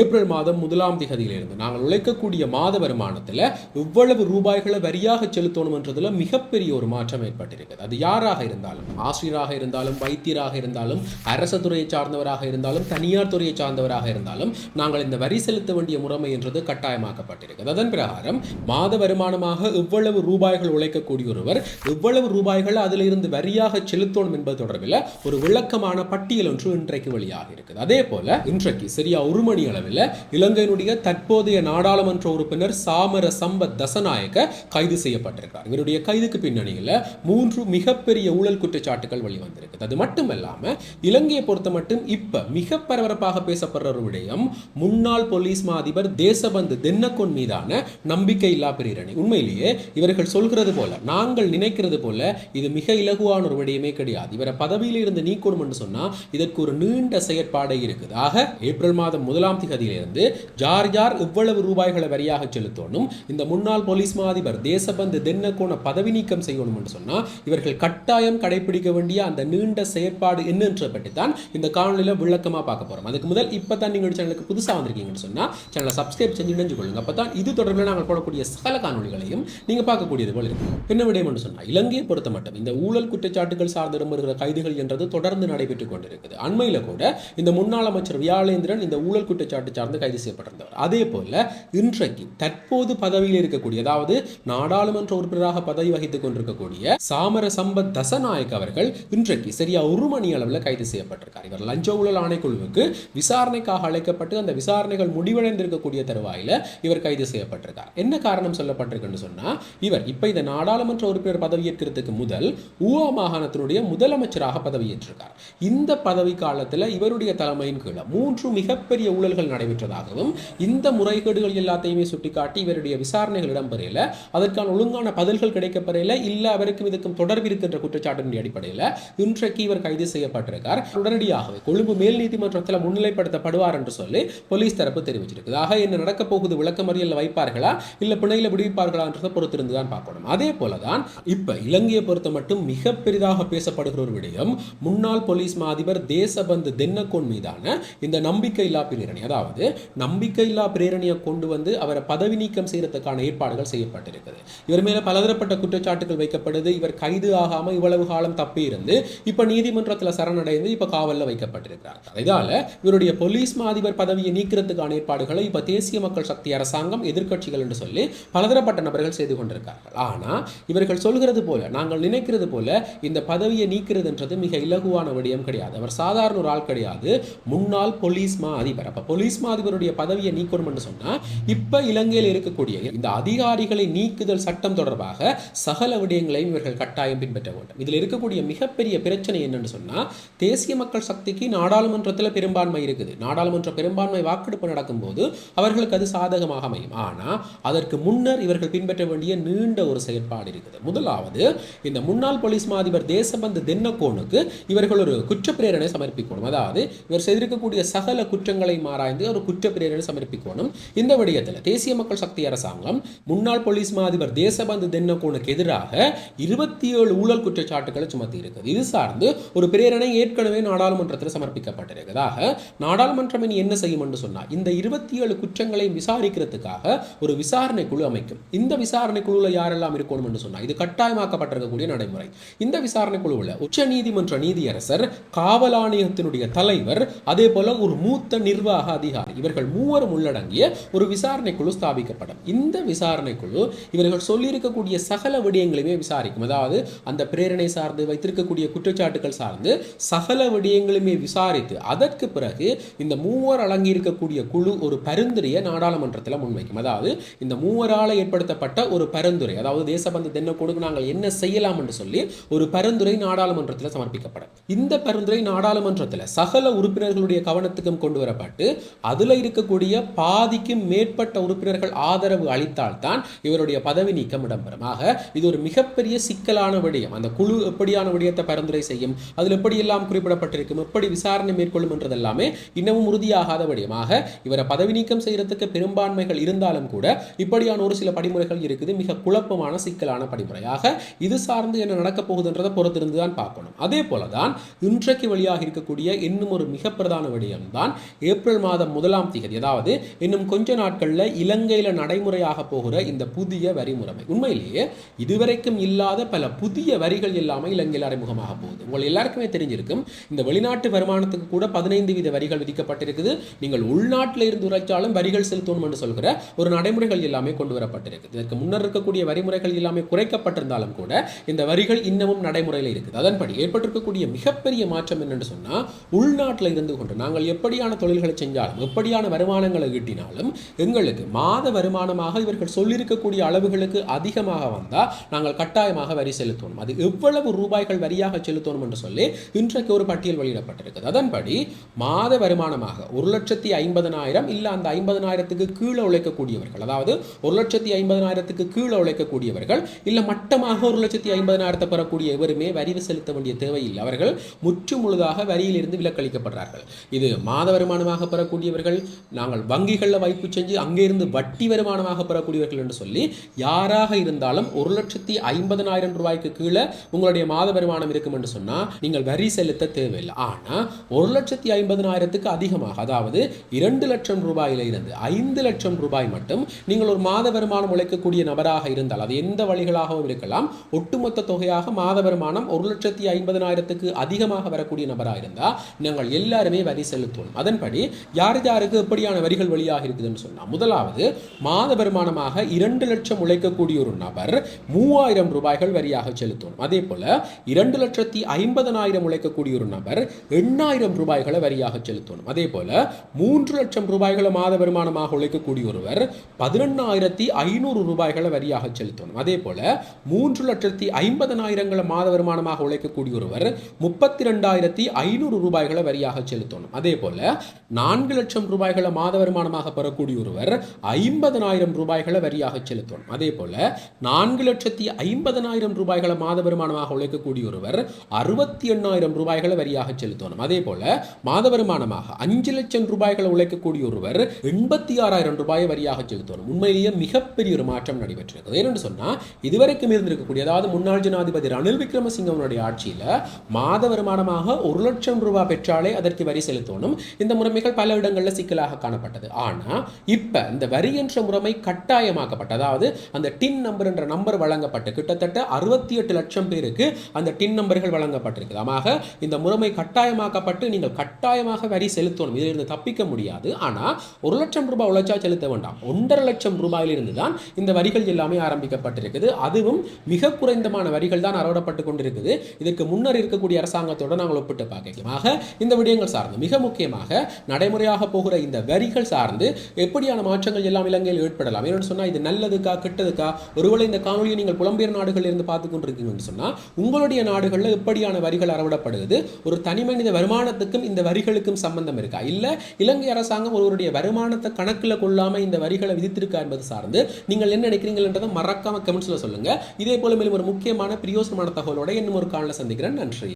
April மாதம் முதலாம் திகதியிலிருந்து நாங்கள் உழைக்கக்கூடிய மாத வருமானத்தில் இவ்வளவு ரூபாய்களை வரியாக செலுத்தணும் என்றதுல மிகப்பெரிய ஒரு மாற்றம் ஏற்பட்டிருக்கிறது. அது யாராக இருந்தாலும் ஆசிரியராக இருந்தாலும் வைத்தியராக இருந்தாலும் அரசு துறையை சார்ந்தவராக இருந்தாலும் தனியார் துறையை சார்ந்தவராக இருந்தாலும் நாங்கள் இந்த வரி செலுத்த வேண்டிய முறைமை என்றது கட்டாயமாக்கப்பட்டிருக்கிறது. அதன் பிரகாரம் மாத வருமானமாக இவ்வளவு ரூபாய்கள் உழைக்கக்கூடிய ஒருவர் இவ்வளவு ரூபாய்கள் அதிலிருந்து வரியாக செலுத்தணும் என்பது தொடர்பில் ஒரு விளக்கமான பட்டியல் ஒன்று இன்றைக்கு வெளியாக இருக்குது அதே போல இன்றைக்கு சரியா ஒரு மணி அளவு அளவில் இலங்கையினுடைய தற்போதைய நாடாளுமன்ற உறுப்பினர் சாமர சம்பத் தசநாயக்க கைது செய்யப்பட்டிருக்கிறார். இவருடைய கைதுக்கு பின்னணியில் மூன்று மிகப்பெரிய ஊழல் குற்றச்சாட்டுகள் வெளிவந்திருக்கு அது மட்டுமல்லாமல் இலங்கையை பொறுத்த மட்டும் இப்போ மிக பரபரப்பாக பேசப்படுற ஒரு விடயம் முன்னாள் போலீஸ் மா அதிபர் தேசபந்து தென்னக்கொன் மீதான நம்பிக்கை இல்லா பிரேரணை. உண்மையிலேயே இவர்கள் சொல்கிறது போல நாங்கள் நினைக்கிறது போல இது மிக இலகுவான ஒரு விடயமே கிடையாது. இவரை பதவியில் இருந்து நீக்கணும் என்று சொன்னா இதற்கு ஒரு நீண்ட செயற்பாடே இருக்குது. ஆக ஏப்ரல் மாதம் முதலாம் திகதியிலிருந்து யார் யார் இவ்வளவு ரூபாய்களை வரியாக செலுத்தணும். இந்த முன்னாள் போலீஸ் மாதிபர் தேசபந்து தென்னக்கோண பதவி நீக்கம் செய்யணும் என்று சொன்னால் இவர்கள் கட்டாயம் கடைபிடிக்க வேண்டிய அந்த நீண்ட செயற்பாடு என்னன்ற பற்றி தான் இந்த காணொலியில் விளக்கமா பார்க்க போகிறோம் அதுக்கு முதல் இப்போ தான் நீங்கள் சேனலுக்கு புதுசாக வந்திருக்கீங்கன்னு சொன்னால் சேனலை சப்ஸ்கிரைப் செஞ்சு இணைஞ்சு கொள்ளுங்க. அப்போ தான் இது தொடர்பில் நாங்கள் போடக்கூடிய சகல காணொலிகளையும் நீங்க பார்க்கக்கூடியது போல இருக்கும் என்ன விடயம் என்று சொன்னா இலங்கையை பொறுத்த மட்டும் இந்த ஊழல் குற்றச்சாட்டுகள் சார்ந்து இடம்பெறுகிற கைதுகள் என்றது தொடர்ந்து நடைபெற்றுக் கொண்டிருக்குது. அண்மையில கூட இந்த முன்னாள் அமைச்சர் வியாழேந்திரன் இந்த ஊழல் குற்றச்சாட்டு குற்றச்சாட்டு சார்ந்து கைது செய்யப்பட்டிருந்தவர். அதே போல இன்றைக்கு தற்போது பதவியில் இருக்கக்கூடிய அதாவது நாடாளுமன்ற உறுப்பினராக பதவி வகித்துக் கொண்டிருக்கக்கூடிய சாமர சம்பத் தசநாயக் அவர்கள் இன்றைக்கு சரியா ஒரு மணி அளவில் கைது செய்யப்பட்டிருக்கார். இவர் லஞ்ச ஊழல் ஆணைக்குழுவுக்கு விசாரணைக்காக அழைக்கப்பட்டு அந்த விசாரணைகள் முடிவடைந்திருக்கக்கூடிய தருவாயில் இவர் கைது செய்யப்பட்டிருக்கார். என்ன காரணம் சொல்லப்பட்டிருக்குன்னு சொன்னால் இவர் இப்போ இந்த நாடாளுமன்ற உறுப்பினர் பதவியேற்கிறதுக்கு முதல் ஊவா மாகாணத்தினுடைய முதலமைச்சராக பதவியேற்றிருக்கார். இந்த பதவி காலத்தில் இவருடைய தலைமையின் கீழே மூன்று மிகப்பெரிய ஊழல்கள் நடைபெற்றதாகவும் இந்த முறைகேடுகள் எல்லாத்தையுமே சுட்டிக்காட்டி இவருடைய விசாரணைகள் இடம்பெறையில் அதற்கான ஒழுங்கான பதில்கள் கிடைக்கப்பெறையில் இல்லை அவருக்கும் இதுக்கும் தொடர்பு இருக்கின்ற குற்றச்சாட்டினுடைய அடிப்படையில் இன்றைக்கு இவர் கைது செய்யப்பட்டிருக்கார். உடனடியாகவே கொழும்பு மேல் நீதிமன்றத்தில் முன்னிலைப்படுத்தப்படுவார் என்று சொல்லி போலீஸ் தரப்பு தெரிவிச்சிருக்கு ஆக என்ன நடக்க போகுது விளக்கமறியலில் வைப்பார்களா? இல்ல பிணையில விடுவிப்பார்களான்றதை பொறுத்திருந்து தான் பார்க்கணும். அதே போல தான் இப்போ இலங்கையை பொறுத்த மட்டும் மிக பெரிதாக பேசப்படுகிற ஒரு விடயம் முன்னாள் போலீஸ் மாதிபர் தேசபந்து தென்னக்கோன் மீதான இந்த நம்பிக்கை இல்லா பிரேரணை அதாவது அதாவது நம்பிக்கையில்லா பிரேரணையை கொண்டு வந்து அவரை பதவி நீக்கம் செய்யறதுக்கான ஏற்பாடுகள் செய்யப்பட்டிருக்குது. இவர் மேல பலதரப்பட்ட குற்றச்சாட்டுகள் வைக்கப்படுது. இவர் கைது ஆகாம இவ்வளவு காலம் தப்பி இருந்து இப்ப நீதிமன்றத்தில் சரணடைந்து இப்ப காவலில் வைக்கப்பட்டிருக்கிறார். இதால இவருடைய போலீஸ் மாதிபர் பதவியை நீக்கிறதுக்கான ஏற்பாடுகளை இப்ப தேசிய மக்கள் சக்தி அரசாங்கம் எதிர்க்கட்சிகள் என்று சொல்லி பலதரப்பட்ட நபர்கள் செய்து கொண்டிருக்கார்கள் ஆனா இவர்கள் சொல்கிறது போல நாங்கள் நினைக்கிறது போல இந்த பதவியை நீக்கிறதுன்றது மிக இலகுவான விடயம் கிடையாது. அவர் சாதாரண ஒரு ஆள் கிடையாது. முன்னாள் போலீஸ் மா அதிபர். அப்ப போலீஸ் மா மாதிபருடைய பதவியை நீக்கணும்னு சொன்னா இப்ப இலங்கையில் இருக்கக்கூடிய இந்த அதிகாரிகளை நீக்குதல் சட்டம் தொடர்பாக சகல விடயங்களையும் இவர்கள் கட்டாயம் பின்பற்ற வேண்டும். இதில் இருக்கக்கூடிய மிகப்பெரிய பிரச்சனை என்னன்னு சொன்னா தேசிய மக்கள் சக்திக்கு நாடாளுமன்றத்தில் பெரும்பான்மை இருக்குது. நாடாளுமன்ற பெரும்பான்மை வாக்கெடுப்பு நடக்கும்போது அவர்களுக்கு அது சாதகமாக அமையும். ஆனா அதற்கு முன்னர் இவர்கள் பின்பற்ற வேண்டிய நீண்ட ஒரு செயற்பாடு இருக்குது. முதலாவது இந்த முன்னாள் போலீஸ் மாதிபர் தேசபந்து தென்னக்கோனுக்கு இவர்கள் ஒரு குற்றப்பிரேரணை சமர்ப்பிக்கணும். அதாவது இவர் செய்திருக்கக்கூடிய சகல குற்றங்களை மாறாய் ஆராய்ந்து ஒரு குற்றப்பிரேரணை சமர்ப்பிக்கணும். இந்த விடயத்தில் தேசிய மக்கள் சக்தி அரசாங்கம் முன்னாள் போலீஸ் மா அதிபர் தேசபந்து தென்னகோனுக்கு எதிராக இருபத்தி ஏழு ஊழல் குற்றச்சாட்டுகளை சுமத்தி இருக்குது இது சார்ந்து ஒரு பிரேரணை ஏற்கனவே நாடாளுமன்றத்தில் சமர்ப்பிக்கப்பட்டிருக்கிறதாக நாடாளுமன்றம் இனி என்ன செய்யும் என்று சொன்னால் இந்த இருபத்தி ஏழு குற்றங்களை விசாரிக்கிறதுக்காக ஒரு விசாரணை குழு அமைக்கும். இந்த விசாரணை குழுவில் யாரெல்லாம் இருக்கணும் என்று சொன்னால் இது கட்டாயமாக்கப்பட்டிருக்கக்கூடிய நடைமுறை. இந்த விசாரணை குழுவில் உச்ச நீதிமன்ற நீதியரசர் காவல் ஆணையத்தினுடைய தலைவர் அதே போல ஒரு மூத்த நிர்வாக அதிகாரி. இவர்கள் மூவரும் உள்ளடங்கிய ஒரு விசாரணை குழு ஸ்தாபிக்கப்படும். இந்த விசாரணை குழு இவர்கள் சொல்லியிருக்கக்கூடிய சகல விடயங்களையுமே விசாரிக்கும். அதாவது அந்த பிரேரணை சார்ந்து வைத்திருக்கக்கூடிய குற்றச்சாட்டுகள் சார்ந்து சகல விடயங்களையுமே விசாரித்து அதற்கு பிறகு இந்த மூவர் அடங்கியிருக்கக்கூடிய குழு ஒரு பரிந்துரையை நாடாளுமன்றத்தில் முன்வைக்கும். அதாவது இந்த மூவரால் ஏற்படுத்தப்பட்ட ஒரு பரிந்துரை அதாவது தேசபந்து தென்னக்கோடுக்கு நாங்கள் என்ன செய்யலாம் என்று சொல்லி ஒரு பரிந்துரை நாடாளுமன்றத்தில் சமர்ப்பிக்கப்படும். இந்த பரிந்துரை நாடாளுமன்றத்தில் சகல உறுப்பினர்களுடைய கவனத்துக்கும் கொண்டு வரப்பட்டு அதில் இருக்கக்கூடிய பாதிக்கும் மேற்பட்ட உறுப்பினர்கள் ஆதரவு அளித்தால்தான் இவருடைய பதவி நீக்கம் இடம்பெறும். ஆக இது ஒரு மிகப்பெரிய சிக்கலான விடயம். அந்த குழு எப்படியான விடயத்தை பரிந்துரை செய்யும் அதில் எப்படியெல்லாம் குறிப்பிடப்பட்டிருக்கும் எப்படி விசாரணை மேற்கொள்ளும் என்றதெல்லாமே இன்னமும் உறுதியாகாத விடயமாக இவரை பதவி நீக்கம் செய்யறதுக்கு பெரும்பான்மைகள் இருந்தாலும் கூட இப்படியான ஒரு சில படிமுறைகள் இருக்குது மிக குழப்பமான சிக்கலான படிமுறையாக இது சார்ந்து என்ன நடக்கப் போகுதுன்றதை பொறுத்திருந்து தான் பார்க்கணும். அதே போல தான் இன்றைக்கு வழியாக இருக்கக்கூடிய இன்னும் ஒரு மிக பிரதான விடயம் தான் ஏப்ரல் மாத மாதம் முதலாம் திகதி அதாவது இன்னும் கொஞ்ச நாட்கள்ல இலங்கையில் நடைமுறையாக போகிற இந்த புதிய வரி முறைமை. உண்மையிலேயே இதுவரைக்கும் இல்லாத பல புதிய வரிகள் எல்லாமே இலங்கையில் அறிமுகமாக போகுது. உங்கள் எல்லாருக்குமே தெரிஞ்சிருக்கும் இந்த வெளிநாட்டு வருமானத்துக்கு கூட பதினைந்து வீத வரிகள் விதிக்கப்பட்டிருக்குது. நீங்கள் உள்நாட்டில் இருந்து உரைச்சாலும் வரிகள் செலுத்தணும் என்று சொல்கிற ஒரு நடைமுறைகள் எல்லாமே கொண்டு வரப்பட்டிருக்குது. இதற்கு முன்னர் இருக்கக்கூடிய வரிமுறைகள் எல்லாமே குறைக்கப்பட்டிருந்தாலும் கூட இந்த வரிகள் இன்னமும் நடைமுறையில் இருக்குது. அதன்படி ஏற்பட்டிருக்கக்கூடிய மிகப்பெரிய மாற்றம் என்னென்னு சொன்னால் உள்நாட்டில் இருந்து கொண்டு நாங்கள் எப்படியான தொழில்களை செஞ்சாலும் எப்படியான வருமானங்களை ஈட்டினாலும் எங்களுக்கு மாத வருமானமாக இவர்கள் சொல்லியிருக்கக்கூடிய அளவுகளுக்கு அதிகமாக வந்தால் நாங்கள் கட்டாயமாக வரி செலுத்தணும். அது எவ்வளவு ரூபாய்கள் வரியாக செலுத்தணும் என்று சொல்லி இன்றைக்கு ஒரு பட்டியல் வெளியிடப்பட்டிருக்குது அதன்படி மாத வருமானமாக ஒரு லட்சத்தி ஐம்பதனாயிரம் இல்லை அந்த ஐம்பதனாயிரத்துக்கு கீழே உழைக்கக்கூடியவர்கள் அதாவது ஒரு லட்சத்தி ஐம்பதனாயிரத்துக்கு கீழே உழைக்கக்கூடியவர்கள் இல்லை மட்டமாக ஒரு லட்சத்தி ஐம்பதனாயிரத்தை பெறக்கூடிய எவருமே வரி செலுத்த வேண்டிய தேவையில்லை. அவர்கள் முற்று முழுதாக வரியிலிருந்து விலக்களிக்கப்படுறார்கள். இது மாத வருமானமாக பெறக்கூடியவர்கள் நாங்கள் வங்கிகளில் வைப்பு செஞ்சு அங்கேருந்து வட்டி வருமானமாக பெறக்கூடியவர்கள் என்று சொல்லி யாராக இருந்தாலும் ஒரு லட்சத்தி ஐம்பதனாயிரம் ரூபாய்க்கு கீழே உங்களுடைய மாத வருமானம் இருக்கும் என்று சொன்னால் நீங்கள் வரி செலுத்த தேவையில்லை. ஆனால் ஒரு லட்சத்தி ஐம்பதனாயிரத்துக்கு அதிகமாக அதாவது இரண்டு லட்சம் ரூபாயில இருந்து ஐந்து லட்சம் ரூபாய் மட்டும் நீங்கள் ஒரு மாத வருமானம் உழைக்கக்கூடிய நபராக இருந்தால் அது எந்த வழிகளாகவும் இருக்கலாம். ஒட்டுமொத்த தொகையாக மாத வருமானம் ஒரு லட்சத்தி ஐம்பதனாயிரத்துக்கு அதிகமாக வரக்கூடிய நபராக இருந்தால் நாங்கள் எல்லாருமே வரி செலுத்துவோம். அதன்படி யார் யாருக்கு எப்படியான வரிகள் வழியாக இருக்குதுன்னு சொன்னால் முதலாவது மாத வருமானமாக இரண்டு லட்சம் உழைக்கக்கூடிய ஒரு நபர் மூவாயிரம் ரூபாய்கள் வரியாக செலுத்தணும். அதே போல இரண்டு லட்சத்தி ஐம்பதனாயிரம் உழைக்கக்கூடிய ஒரு நபர் எண்ணாயிரம் ரூபாய்களை வரியாக செலுத்தணும். அதே போல மூன்று லட்சம் ரூபாய்களை மாத வருமானமாக உழைக்கக்கூடிய ஒருவர் பதினெண்ணாயிரத்தி ஐநூறு ரூபாய்களை வரியாக செலுத்தணும். அதே போல மூன்று லட்சத்தி ஐம்பதனாயிரங்களை மாத வருமானமாக உழைக்கக்கூடிய ஒருவர் முப்பத்தி ரெண்டாயிரத்தி ஐநூறு ரூபாய்களை வரியாக செலுத்தணும். அதே போல நான்கு மூன்று லட்சம் ரூபாய்களை மாத வருமானமாக பெறக்கூடிய ஒருவர் ஐம்பதனாயிரம் ரூபாய்களை வரியாக செலுத்தணும். அதே போல நான்கு லட்சத்தி ஐம்பதனாயிரம் ரூபாய்களை மாத வருமானமாக உழைக்கக்கூடிய ஒருவர் அறுபத்தி எண்ணாயிரம் ரூபாய்களை வரியாக செலுத்தணும். அதே போல மாத வருமானமாக அஞ்சு லட்சம் ரூபாய்களை உழைக்கக்கூடிய ஒருவர் எண்பத்தி ஆறாயிரம் ரூபாயை வரியாக செலுத்தணும். உண்மையிலேயே மிகப்பெரிய ஒரு மாற்றம் நடைபெற்றிருக்கிறது. ஏன்னு சொன்னால் இதுவரைக்கும் இருந்திருக்கக்கூடிய அதாவது முன்னாள் ஜனாதிபதி ரணில் விக்ரமசிங்கவனுடைய ஆட்சியில் மாத வருமானமாக ஒரு லட்சம் ரூபாய் பெற்றாலே அதற்கு வரி செலுத்தணும். இந்த முறைமைகள் பல இடங்களில் சிக்கலாக காணப்பட்டது. ஆனால் இப்போ இந்த வரி என்ற முறைமை கட்டாயமாக்கப்பட்டது அதாவது அந்த டின் நம்பர் என்ற நம்பர் வழங்கப்பட்டு கிட்டத்தட்ட அறுபத்தி எட்டு லட்சம் பேருக்கு அந்த டின் நம்பர்கள் வழங்கப்பட்டிருக்கு ஆமாக இந்த முறைமை கட்டாயமாக்கப்பட்டு நீங்கள் கட்டாயமாக வரி செலுத்தணும். இதிலிருந்து தப்பிக்க முடியாது. ஆனால் ஒரு லட்சம் ரூபாய் உழைச்சா செலுத்த வேண்டாம். ஒன்றரை லட்சம் ரூபாயிலிருந்து தான் இந்த வரிகள் எல்லாமே ஆரம்பிக்கப்பட்டிருக்குது. அதுவும் மிக குறைந்தமான வரிகள் தான் அறவிடப்பட்டு கொண்டிருக்குது. இதற்கு முன்னர் இருக்கக்கூடிய அரசாங்கத்தோடு நாங்கள் ஒப்பிட்டு பார்க்கலாம். ஆக இந்த விடயங்கள் சார்ந்து மிக முக்கியமாக நடைமுறையாக போகிற இந்த வரிகள் சார்ந்து எப்படியான மாற்றங்கள் எல்லாம் இலங்கையில் ஏற்படலாம்? ஏன்னு சொன்னால் இது நல்லதுக்கா கெட்டதுக்கா? ஒருவேளை இந்த காணொலியை நீங்கள் புலம்பெயர் நாடுகளில் இருந்து பார்த்து கொண்டிருக்கீங்கன்னு சொன்னால் உங்களுடைய நாடுகளில் எப்படியான வரிகள் அறவிடப்படுகிறது? ஒரு தனி மனித வருமானத்துக்கும் இந்த வரிகளுக்கும் சம்பந்தம் இருக்கா? இல்லை இலங்கை அரசாங்கம் ஒருவருடைய வருமானத்தை கணக்கில் கொள்ளாமல் இந்த வரிகளை விதித்திருக்கா என்பது சார்ந்து நீங்கள் என்ன நினைக்கிறீங்கன்றதை மறக்காம கமெண்ட்ஸில் சொல்லுங்கள் இதே போல மேலும் ஒரு முக்கியமான பிரியோசனமான தகவலோட இன்னும் ஒரு காலில் சந்திக்கிறேன். நன்றி.